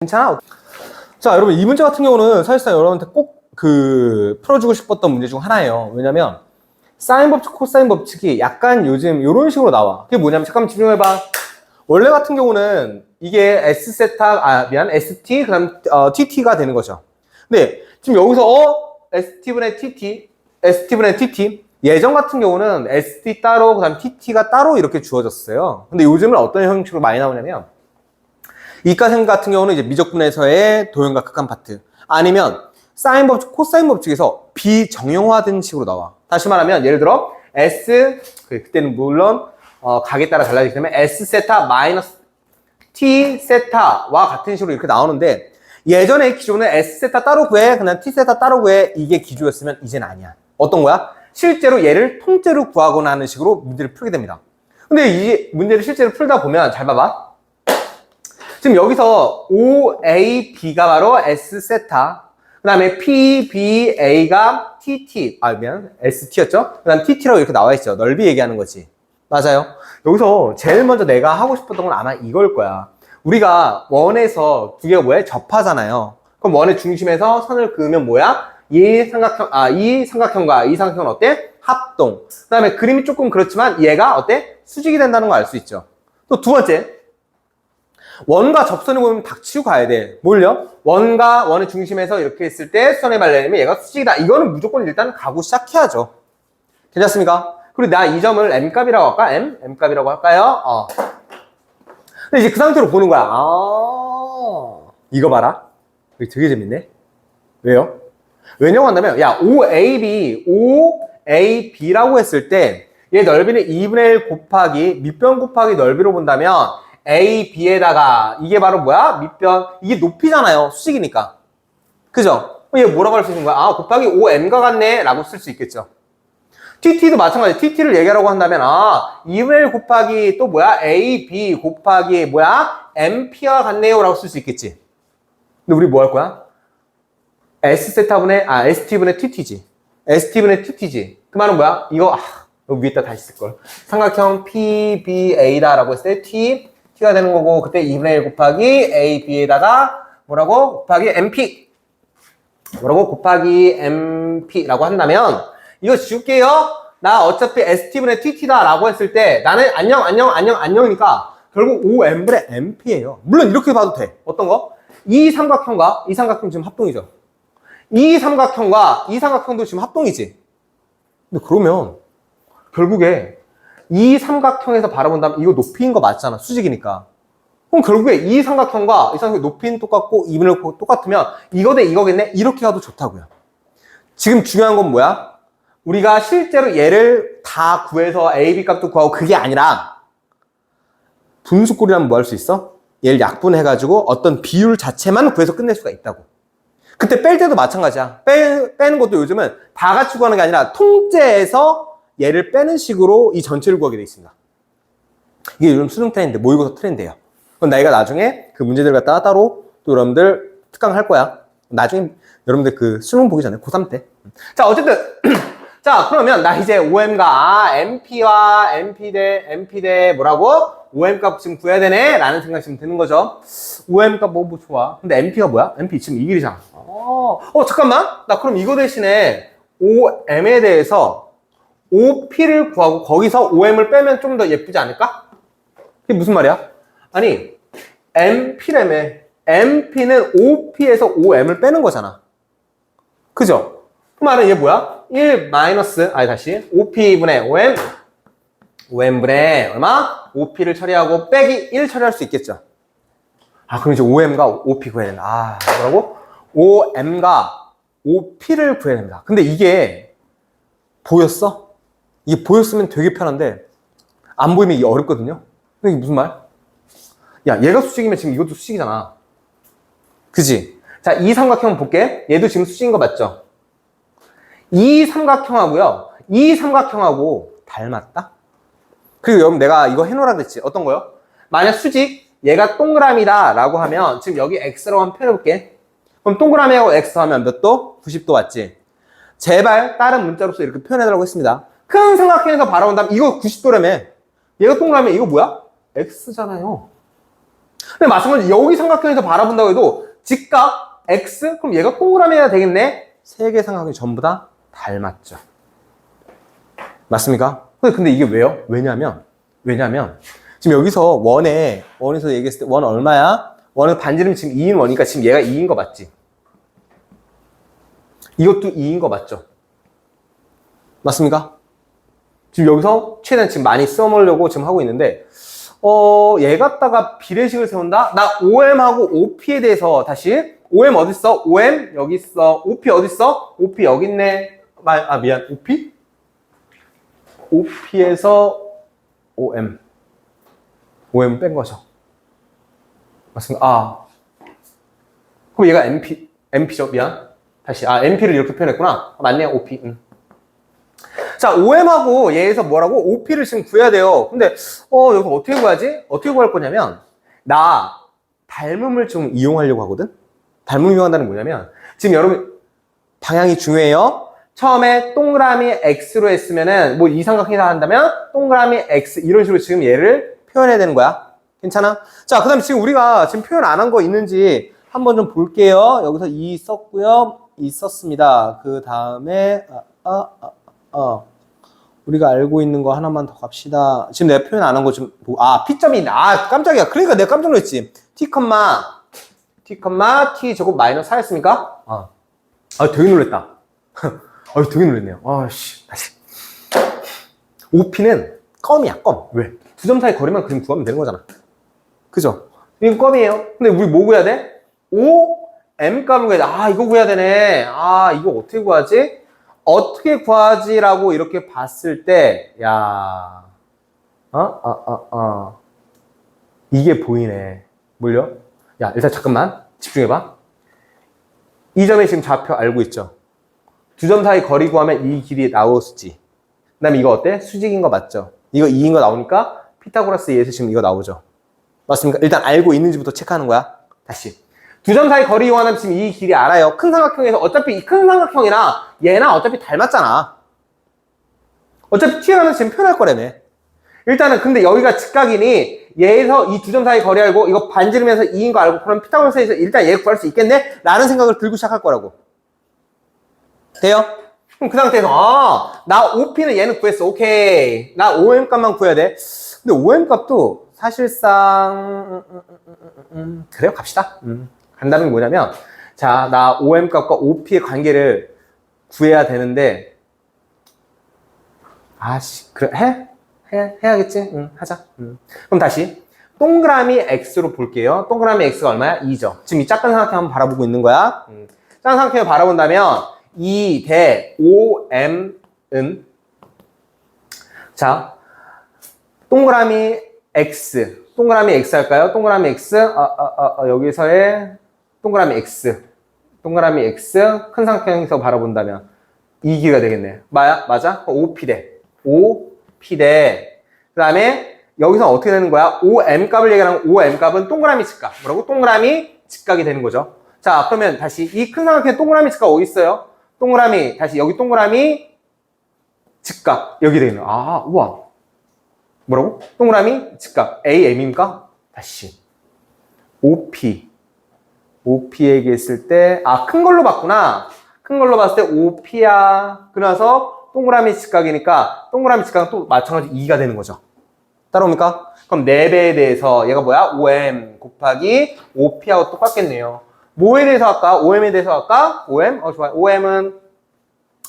괜찮아? 자, 여러분, 이 문제 같은 경우는 사실상 여러분한테 꼭 그 풀어주고 싶었던 문제 중 하나예요. 왜냐면, 사인 법칙, 코사인 법칙이 약간 요즘 이런 식으로 나와. 그게 뭐냐면, 잠깐만 집중해봐. 원래 같은 경우는 이게 S 세타, 아, 미안, ST, 그 다음, 어, TT가 되는 거죠. 근데 지금 여기서, 어, ST분의 TT, ST분의 TT, 예전 같은 경우는 ST 따로, 그 다음 TT가 따로 이렇게 주어졌어요. 근데 요즘은 어떤 형식으로 많이 나오냐면, 이과생 같은 경우는 이제 미적분에서의 도형과 극한 파트 아니면 사인 법칙, 코사인 법칙에서 비정형화된 식으로 나와. 다시 말하면 예를 들어 S 그- 그때는 물론 어, 각에 따라 달라지기 때문에 S 세타 마이너스 T 세타와 같은 식으로 이렇게 나오는데 예전에 기존에 S 세타 따로 구해 그냥 T 세타 따로 구해 이게 기조였으면 이젠 아니야. 어떤 거야? 실제로 얘를 통째로 구하거나 하는 식으로 문제를 풀게 됩니다. 근데 이 문제를 실제로 풀다 보면 잘 봐봐. 지금 여기서 OAB가 바로 S 세타, 그 다음에 PBA가 TT, 아, 미안, ST였죠? 그 다음 TT라고 이렇게 나와 있죠. 넓이 얘기하는 거지. 맞아요. 여기서 제일 먼저 내가 하고 싶었던 건 아마 이걸 거야. 우리가 원에서 두 개가 뭐야? 접하잖아요. 그럼 원의 중심에서 선을 그으면 뭐야? 이 삼각형, 아, 이 삼각형과 이 삼각형은 어때? 합동. 그 다음에 그림이 조금 그렇지만 얘가 어때? 수직이 된다는 거 알 수 있죠. 또 두 번째, 원과 접선을 보면 닥치고 가야 돼. 뭘요? 원과 원의 중심에서 이렇게 했을 때 수선의 발레면 얘가 수직이다. 이거는 무조건 일단 가고 시작해야죠. 괜찮습니까? 그리고 나 이 점을 m값이라고 할까? m? m값이라고 할까요? 어. 근데 이제 그 상태로 보는 거야. 아, 이거 봐라. 이거 되게 재밌네. 왜요? 왜냐고 한다면, 야, OAB, OAB라고 했을 때, 얘 넓이는 2분의 1 곱하기, 밑변 곱하기 넓이로 본다면, A, B에다가, 이게 바로 뭐야? 밑변, 이게 높이잖아요. 수직이니까. 그죠? 얘 뭐라고 할 수 있는 거야? 아, 곱하기 5M과 같네? 라고 쓸 수 있겠죠. TT도 마찬가지. TT를 얘기하라고 한다면, 아, 2분의 1 곱하기 또 뭐야? A, B 곱하기 뭐야? M피와 같네요. 라고 쓸 수 있겠지. 근데 우리 뭐 할 거야? S 세타분의, 아, ST분의 TT지. ST분의 TT지. 그 말은 뭐야? 이거, 아, 위에다 다시 쓸걸. 삼각형 PBA다라고 했을 때 T, T가 되는 거고, 그때 2분의 1 곱하기 AB에다가 뭐라고? 곱하기 MP. 뭐라고? 곱하기 MP라고 한다면, 이거 지울게요. 나 어차피 ST분의 TT다 라고 했을 때, 나는 안녕, 안녕, 안녕, 안녕이니까, 결국 5M분의 MP예요. 물론 이렇게 봐도 돼. 어떤 거? 이 삼각형과 이 삼각형 지금 합동이죠. 이 삼각형과 이 삼각형도 지금 합동이지. 근데 그러면 결국에 이 삼각형에서 바라본다면 이거 높이인 거 맞잖아. 수직이니까. 그럼 결국에 이 삼각형과 이 삼각형 높이는 똑같고 이분을 똑같으면 이거 대 이거겠네? 이렇게 가도 좋다고요. 지금 중요한 건 뭐야? 우리가 실제로 얘를 다 구해서 A, B 값도 구하고 그게 아니라 분수꼴이라면 뭐 할 수 있어? 얘를 약분해가지고 어떤 비율 자체만 구해서 끝낼 수가 있다고. 그때 뺄 때도 마찬가지야. 빼, 빼는 것도 요즘은 다 같이 구하는 게 아니라 통째에서 얘를 빼는 식으로 이 전체를 구하게 돼 있습니다. 이게 요즘 수능 트렌드, 모의고사 트렌드예요. 그럼 나이가 나중에 그 문제들 갖다가 따로 또 여러분들 특강 할 거야. 나중에 여러분들 그 수능 보기 전에 고3 때. 자, 어쨌든. 자, 그러면 나 이제 OM과 아, MP와 MP 대, MP 대 뭐라고? OM 값 지금 구해야 되네? 라는 생각이 지금 드는 거죠. OM 값 뭐, 뭐 좋아. 근데 MP가 뭐야? MP 지금 이 길이잖아. 어, 어, 잠깐만. 나 그럼 이거 대신에 OM에 대해서 OP를 구하고 거기서 OM을 빼면 좀 더 예쁘지 않을까? 그게 무슨 말이야? 아니, MP라며. MP는 OP에서 OM을 빼는 거잖아. 그죠? 그 말은 얘 뭐야? 1 마이너스, 아니 다시, OP분의 OM, OM분의 얼마? OP를 처리하고 빼기 1 처리할 수 있겠죠. 아, 그럼 이제 OM과 OP 구해야 된다. 아, 뭐라고? OM과 OP를 구해야 됩니다. 근데 이게 보였어? 이게 보였으면 되게 편한데, 안 보이면 이게 어렵거든요? 이게 무슨 말? 야, 얘가 수직이면 지금 이것도 수직이잖아. 그지? 자, 이 삼각형 볼게. 얘도 지금 수직인 거 맞죠? 이 삼각형하고요. 이 삼각형하고 닮았다? 그리고 여러분 내가 이거 해놓으라 그랬지. 어떤 거요? 만약 수직, 얘가 동그라미다 라고 하면 지금 여기 x라고 한번 표현해볼게. 그럼 동그라미하고 x 하면 몇 도? 90도 맞지? 제발 다른 문자로서 이렇게 표현해달라고 했습니다. 큰 삼각형에서 바라본다면 이거 90도라며. 얘가 동그라미 이거 뭐야? x잖아요. 근데 마찬가지로 여기 삼각형에서 바라본다고 해도 직각 x 그럼 얘가 동그라미가 되겠네. 세 개 삼각형이 전부 다 닮았죠. 맞습니까? 근데, 이게 왜요? 왜냐면 왜냐면 지금 여기서 원에 원에서 얘기했을 때 원 얼마야? 원은 반지름 지금 2인 원이니까 지금 얘가 2인 거 맞지? 이것도 2인 거 맞죠? 맞습니까? 지금 여기서 최대한 지금 많이 써먹으려고 지금 하고 있는데 어, 얘 갖다가 비례식을 세운다? 나 OM하고 OP에 대해서 다시 OM 어딨어? OM 여기 있어. OP 어딨어? OP 여기 있네. 말, 아 미안. OP? OP에서 OM. OM 뺀 거죠. 맞습니다. 아. 그럼 얘가 MP, MP죠. 미안. 다시. 아, MP를 이렇게 표현했구나. 아, 맞네요. OP. 음. 자, OM하고 얘에서 뭐라고? OP를 지금 구해야 돼요. 근데, 어, 여기서 어떻게 구하지? 어떻게 구할 거냐면, 나 닮음을 좀 이용하려고 하거든? 닮음 이용한다는 게 뭐냐면, 지금 여러분, 방향이 중요해요. 처음에 동그라미 X로 했으면은, 뭐 이삼각형이다 한다면, 동그라미 X, 이런 식으로 지금 얘를 표현해야 되는 거야. 괜찮아? 자, 그 다음에 지금 우리가 지금 표현 안 한 거 있는지 한번 좀 볼게요. 여기서 이 썼고요. 이 썼습니다. 그 다음에, 아, 아, 아, 아. 우리가 알고 있는 거 하나만 더 갑시다. 지금 내가 표현 안 한 거 좀, 보고- 아, P점이. 아, 깜짝이야. 그러니까 내가 깜짝 놀랐지. T, T, T 제곱 마이너스 4였습니까? 아. 아, 되게 놀랬다. 아, 되게 놀랬네요. 아, 씨. 다시. OP는 껌이야, 껌. 왜? 두 점 사이 거리만 그냥 구하면 되는 거잖아. 그죠? 이건 껌이에요. 근데 우리 뭐 구해야 돼? O, M 값을 구해야 돼. 아, 이거 구해야 되네. 아, 이거 어떻게 구하지? 어떻게 구하지라고 이렇게 봤을 때, 야, 어, 어, 어, 어. 이게 보이네. 뭘요? 야, 일단 잠깐만. 집중해봐. 이 점에 지금 좌표 알고 있죠? 두 점 사이 거리 구하면 이 길이 나오지. 그 다음에 이거 어때? 수직인 거 맞죠? 이거 2인 거 나오니까 피타고라스 예에서 지금 이거 나오죠? 맞습니까? 일단 알고 있는지부터 체크하는 거야. 다시. 두 점 사이 거리 이용하면 지금 이 길이 알아요. 큰 삼각형에서 어차피 이 큰 삼각형이나 얘나 어차피 닮았잖아. 어차피 튀어나오면 지금 표현할 거라며. 일단은 근데 여기가 직각이니 얘에서 이 두 점 사이 거리 알고 이거 반지름에서 2인 거 알고 그럼 피타고라스에서 일단 얘 구할 수 있겠네? 라는 생각을 들고 시작할 거라고. 돼요? 그럼 그 상태에서 아, 나 OP는 얘는 구했어. 오케이. 나 OM 값만 구해야 돼. 근데 OM 값도 사실상 음, 음, 음, 음, 음, 그래요. 갑시다. 음. 게 뭐냐면 자, 나 OM 값과 OP의 관계를 구해야 되는데 아씨, 그래 해? 해 해야겠지? 응, 하자. 음. 그럼 다시 동그라미 X로 볼게요. 동그라미 X가 얼마야? 2죠. 지금 이 작은 삼각형 한번 바라보고 있는 거야. 음. 작은 삼각형을 바라본다면 2 대 5M은 자 동그라미 X 동그라미 X 할까요? 동그라미 X 아, 아, 아, 아, 여기서의 동그라미 X 동그라미 X 큰 삼각형에서 바라본다면 이 길이가 되겠네. 마, 맞아? 5P대 5P대 그 다음에 여기서 어떻게 되는 거야? 5M 값을 얘기하면 5M 값은 동그라미 직각 뭐라고? 동그라미 직각이 되는 거죠. 자 그러면 다시 이 큰 삼각형에 동그라미 직각 어디 있어요? 동그라미 다시 여기 동그라미 직각 여기 되는 아 우와 뭐라고? 동그라미 직각 AM입니까? 다시 OP OP 얘기했을 때 아 큰 걸로 봤구나 큰 걸로 봤을 때 OP야 그래서 동그라미 직각이니까 동그라미 직각은 또 마찬가지 2가 되는 거죠 따라옵니까? 그럼 4배에 대해서 얘가 뭐야? 5M 곱하기 5P하고 똑같겠네요 뭐에 대해서 할까? OM에 대해서 할까? OM? 어, 좋아요. OM은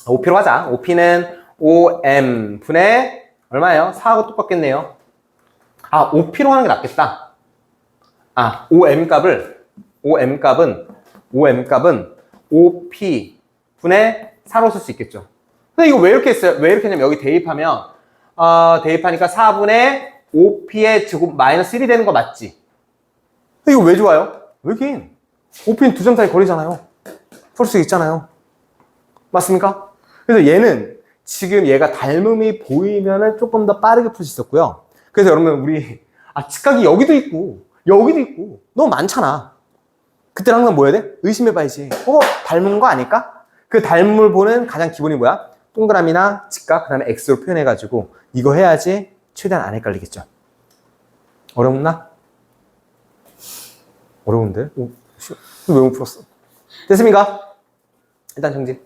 5P로 하자. 5P는 5M 분의 얼마예요? 4하고 똑같겠네요. 아, 5P로 하는 게 낫겠다. 아, 5M 값을, 5M 값은, 5M 값은 5P 분의 4로 쓸 수 있겠죠. 근데 이거 왜 이렇게 했어요? 왜 이렇게 했냐면 여기 대입하면, 어, 대입하니까 4분의 5P의 제곱 마이너스 1이 되는 거 맞지? 근데 이거 왜 좋아요? 왜긴? 5P는 두 점 사이 거리잖아요. 풀수 있잖아요. 맞습니까? 그래서 얘는 지금 얘가 닮음이 보이면은 조금 더 빠르게 풀 수 있었고요. 그래서 여러분 우리 아 직각이 여기도 있고 여기도 있고 너무 많잖아. 그때 항상 뭐 해야 돼? 의심해 봐야지. 어 닮은 거 아닐까? 그 닮음을 보는 가장 기본이 뭐야? 동그라미나 직각 그 다음에 x로 표현해가지고 이거 해야지 최대한 안 헷갈리겠죠. 어렵나? 어려운데? 오, 씨, 왜못 풀었어? 됐습니까? 일단 정지.